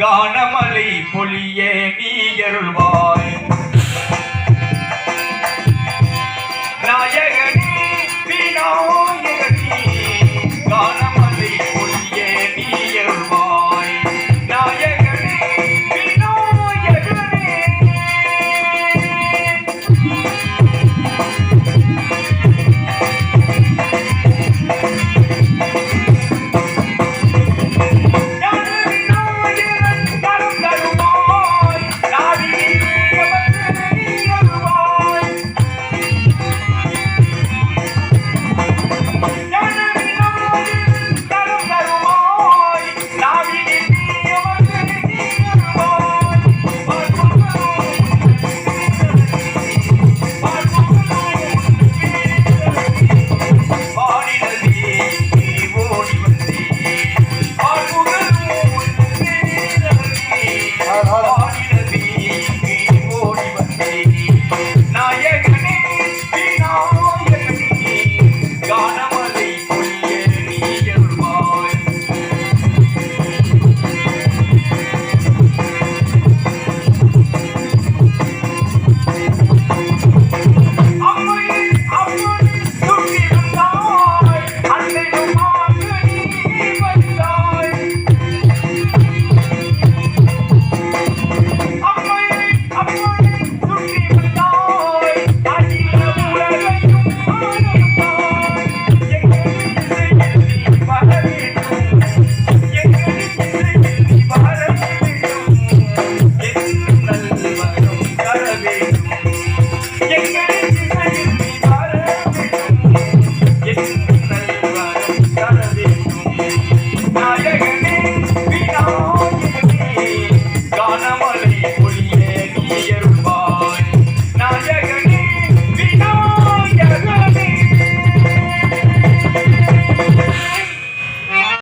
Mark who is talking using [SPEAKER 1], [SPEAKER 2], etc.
[SPEAKER 1] கானமலை பொலியே நீ அருள்வா